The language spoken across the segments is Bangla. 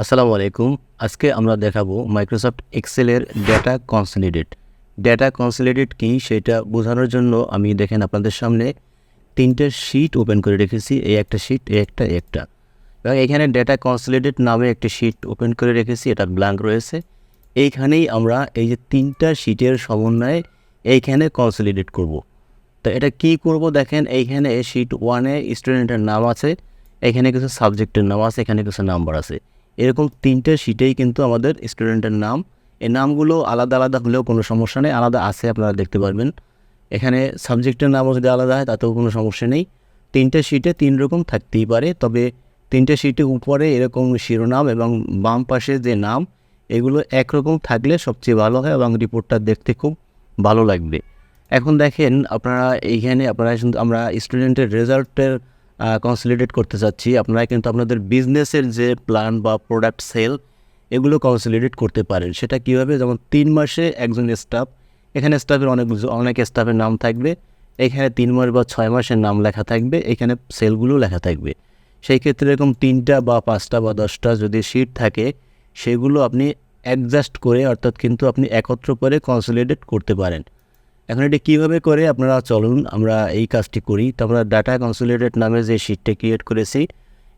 আসসালামু আলাইকুম। আজকে আমরা দেখাবো মাইক্রোসফট এক্সেলের ডেটা কনসলিডেট ডেটা কনসলিডেট কি সেটা বোঝানোর জন্য আমি দেখেন আপনাদের সামনে তিনটে শিট ওপেন করে রেখেছি, এই একটা শিট এই একটা একটা। এবং এখানে ডেটা কনসলিডেট নামে একটি শিট ওপেন করে রেখেছি, এটা ব্ল্যাঙ্ক রয়েছে। এইখানেই আমরা এই যে তিনটা শিটের সমন্বয়ে এইখানে কনসলিডেট করব। তো এটা কি করব দেখেন, এইখানে শিট ওয়ানে স্টুডেন্টের নাম আছে, এখানে কিছু সাবজেক্টের নাম আছে, এখানে কিছু নাম্বার আছে। এরকম তিনটে শিটেই কিন্তু আমাদের স্টুডেন্টের নাম। এই নামগুলো আলাদা আলাদা হলেও কোনো সমস্যা নেই, আলাদা আছে আপনারা দেখতে পারবেন। এখানে সাবজেক্টের নামও যদি আলাদা হয়, তাতেও কোনো সমস্যা নেই। তিনটে শিটে তিন রকম থাকতেই পারে, তবে তিনটে শিটে উপরে এরকম শিরোনাম এবং বাম পাশে যে নাম, এগুলো একরকম থাকলে সবচেয়ে ভালো হয় এবং রিপোর্টটা দেখতে খুব ভালো লাগবে। এখন দেখেন, আপনারা এইখানে, আপনারা আমরা স্টুডেন্টের রেজাল্টের কনসলিডেট করতে চাচ্ছি। আপনারা কিন্তু আপনাদের বিজনেসের যে প্ল্যান বা প্রোডাক্ট সেল এগুলো কনসলিডেট করতে পারেন। সেটা কীভাবে? যেমন তিন মাসে একজন স্টাফ এখানে স্টাফের অনেক অনেক স্টাফের নাম থাকবে। এখানে তিন মাস বা ছয় মাসের নাম লেখা থাকবে। এখানে সেলগুলো লেখা থাকবে। সেই ক্ষেত্রে এরকম তিনটা বা পাঁচটা বা দশটা যদি শিট থাকে, সেগুলো আপনি অ্যাডজাস্ট করে অর্থাৎ কিন্তু আপনি একত্র করে কনসলিডেট করতে পারেন। এখন এটা কীভাবে করে আপনারা চলুন, আমরা এই কাজটি করি। তো আমরা ডাটা কনসোলিডেট নামে যে শিটটা ক্রিয়েট করেছি,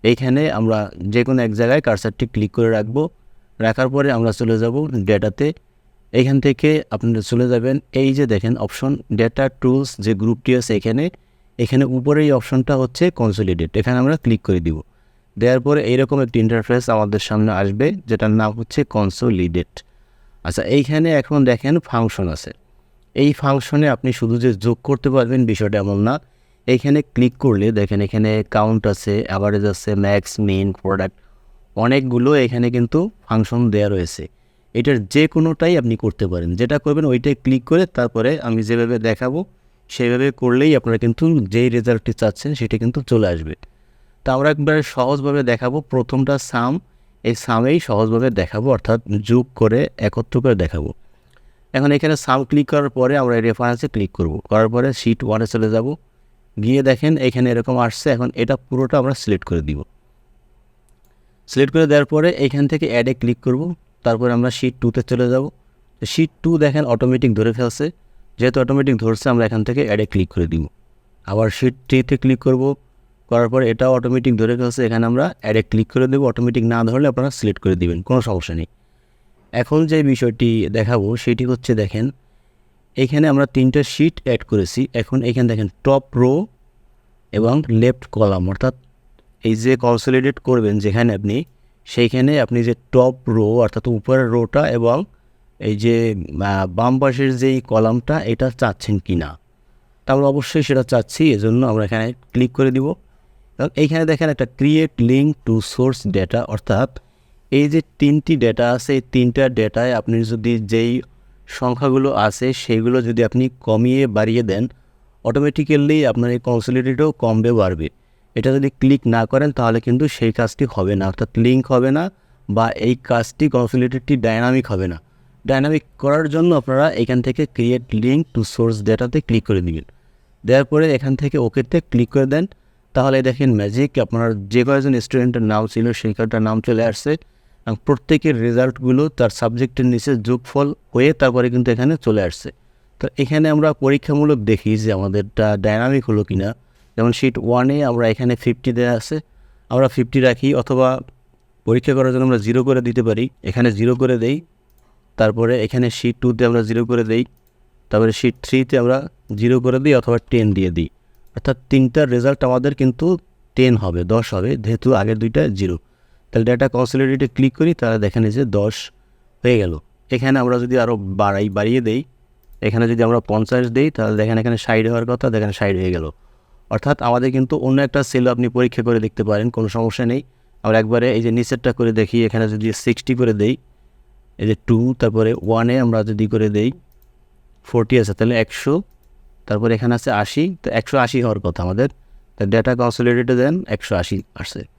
এইখানে আমরা যে কোনো এক জায়গায় কার্সারটি ক্লিক করে রাখব। রাখার পরে আমরা চলে যাব ডেটাতে এইখান থেকে আপনারা চলে যাবেন, এই যে দেখেন অপশন ডেটা টুলস যে গ্রুপটি আছে এখানে এখানে উপরে এই অপশনটা হচ্ছে কনসোলিডেট এখানে আমরা ক্লিক করে দিব। দেওয়ার পরে এইরকম একটি ইন্টারফেস আমাদের সামনে আসবে, যেটার নাম হচ্ছে কনসোলিডেট আচ্ছা এইখানে এখন দেখেন ফাংশন আছে। এই ফাংশনে আপনি শুধু যে যোগ করতে পারবেন বিষয়টা এমন না। এইখানে ক্লিক করলে দেখেন এখানে কাউন্ট আছে অ্যাভারেজ আছে ম্যাক্স মেন প্রোডাক্ট অনেকগুলো এখানে কিন্তু ফাংশন দেওয়া রয়েছে। এটার যে কোনোটাই আপনি করতে পারেন। যেটা করবেন ওইটাই ক্লিক করে তারপরে আমি যেভাবে দেখাবো সেইভাবে করলেই আপনারা কিন্তু যেই রেজাল্টটি চাচ্ছেন সেটা কিন্তু চলে আসবে। তা আমরা একবার সহজভাবে দেখাবো প্রথমটা সাম এই সামেই সহজভাবে দেখাবো, অর্থাৎ যোগ করে একত্র করে দেখাবো। এখন এখানে সাম ক্লিক করার পরে আমরা রেফারেন্সে ক্লিক করব। করার পরে শিট ওয়ানে চলে যাব। গিয়ে দেখেন এখানে এরকম আসছে, এখন এটা পুরোটা আমরা সিলেক্ট করে দিব। সিলেক্ট করে দেওয়ার পরে এখান থেকে অ্যাডে ক্লিক করব। তারপরে আমরা শিট টুতে চলে যাব। শিট টু দেখেন অটোমেটিক ধরে ফেলছে। যেহেতু অটোমেটিক ধরছে, আমরা এখান থেকে অ্যাডে ক্লিক করে দিব। আবার শিট থ্রিতে ক্লিক করব। করার পরে এটাও অটোমেটিক ধরে ফেলছে। এখানে আমরা অ্যাডে ক্লিক করে দেবো। অটোমেটিক না ধরলে আপনারা সিলেক্ট করে দিবেন। কোনো সমস্যা নেই। এখন যে বিষয়টি দেখাবো সেটি হচ্ছে দেখেন, এখানে আমরা তিনটা শিট অ্যাড করেছি। এখন এখানে দেখেন টপ রো এবং লেফট কলাম অর্থাৎ এই যে কনসলিডেট করবেন যেখানে আপনি, সেইখানে আপনি যে টপ রো অর্থাৎ উপরের রোটা এবং এই যে বাম পাশের যেই কলামটা এটা চাচ্ছেন কি না তাহলে অবশ্যই সেটা চাচ্ছি, এজন্য আমরা এখানে ক্লিক করে দিব। এবং এইখানে দেখেন একটা create link to source data অর্থাৎ এই যে তিনটি ডেটা আছে, এই তিনটা ডেটায় আপনি যদি যেই সংখ্যাগুলো আছে, সেইগুলো যদি আপনি কমিয়ে বাড়িয়ে দেন অটোমেটিক্যালি আপনার এই কনসোলিডেটও কমবে, বাড়বে। এটা যদি ক্লিক না করেন, তাহলে কিন্তু সেই কাজটি হবে না। অর্থাৎ লিঙ্ক হবে না বা এই কাজটি কনসোলিডেটটি ডাইনামিক হবে না। ডাইনামিক করার জন্য আপনারা এখান থেকে ক্রিয়েট লিঙ্ক টু সোর্স ডেটাতে ক্লিক করে দিবেন। দেওয়ার পরে এখান থেকে ওকেতে ক্লিক করে দেন। তাহলে দেখেন ম্যাজিক আপনার যে কয়েকজন স্টুডেন্টের নাম ছিল, সেই কয়েকটার নাম চলে আসছে। প্রত্যেকের রেজাল্টগুলো তার সাবজেক্টের নিচে যোগফল হয়ে তারপরে কিন্তু এখানে চলে আসছে। তো এখানে আমরা পরীক্ষামূলক দেখি যে আমাদেরটা ডাইনামিক হলো কি না যেমন শিট ওয়ানে আমরা এখানে ফিফটি দেওয়া আছে। আমরা ফিফটি রাখি অথবা পরীক্ষা করার জন্য আমরা জিরো করে দিতে পারি। এখানে জিরো করে দেই। তারপরে এখানে শিট টুতে আমরা জিরো করে দেই। তারপরে শিট থ্রিতে আমরা জিরো করে দিই অথবা টেন দিয়ে দিই। অর্থাৎ তিনটার রেজাল্ট আমাদের কিন্তু টেন হবে, দশ হবে। যেহেতু আগের দুইটা জিরো তাহলে ডেটা কনসোলিডেটে ক্লিক করি, তাহলে দেখেন যে দশ হয়ে গেল। এখানে আমরা যদি আরও বাড়াই, বাড়িয়ে দেই, এখানে যদি আমরা পঞ্চাশ দিই, তাহলে দেখেন এখানে সাইড হওয়ার কথা, দেখেন সাইড হয়ে গেল। অর্থাৎ আমাদের কিন্তু অন্য একটা সেলও আপনি পরীক্ষা করে দেখতে পারেন, কোনো সমস্যা নেই। আমরা একবারে এই যে নিচেরটা করে দেখি, এখানে যদি সিক্সটি করে দেই, এই যে টু তারপরে ওয়ানে আমরা যদি করে দেই ফোরটি আছে, তাহলে একশো। তারপরে এখানে আছে আশি, তো একশো আশি হওয়ার কথা আমাদের। তা ডেটা কনসোলিডেটে দেন, একশো আশি আসছে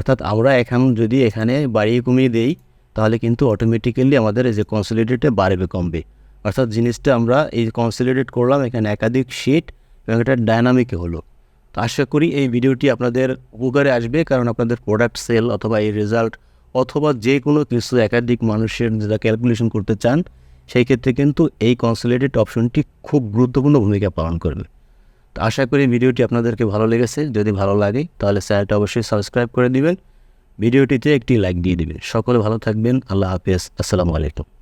অর্থাৎ আমরা এখন যদি এখানে বাড়িয়ে কমিয়ে দেই, তাহলে কিন্তু অটোমেটিক্যালি আমাদের এই যে কনসোলিডেটে বাড়বে, কমবে। অর্থাৎ জিনিসটা আমরা এই কনসোলিডেট করলাম, এখানে একাধিক শিট এবং এটা ডায়নামিকে হলো। তো আশা করি এই ভিডিওটি আপনাদের উপকারে আসবে, কারণ আপনাদের প্রোডাক্ট সেল অথবা এই রেজাল্ট অথবা যে কোনো কিছু একাধিক মানুষের যারা ক্যালকুলেশন করতে চান, সেই ক্ষেত্রে কিন্তু এই কনসোলিডেট অপশনটি খুব গুরুত্বপূর্ণ ভূমিকা পালন করবে। আশা করি ভিডিওটি আপনাদেরকে ভালো লেগেছে। যদি ভালো লাগে, তাহলে চ্যানেলটা অবশ্যই সাবস্ক্রাইব করে দিবেন। ভিডিওটিতে একটি লাইক দিয়ে দিবেন। সকলে ভালো থাকবেন। আল্লাহ হাফেজ। আসসালামু আলাইকুম।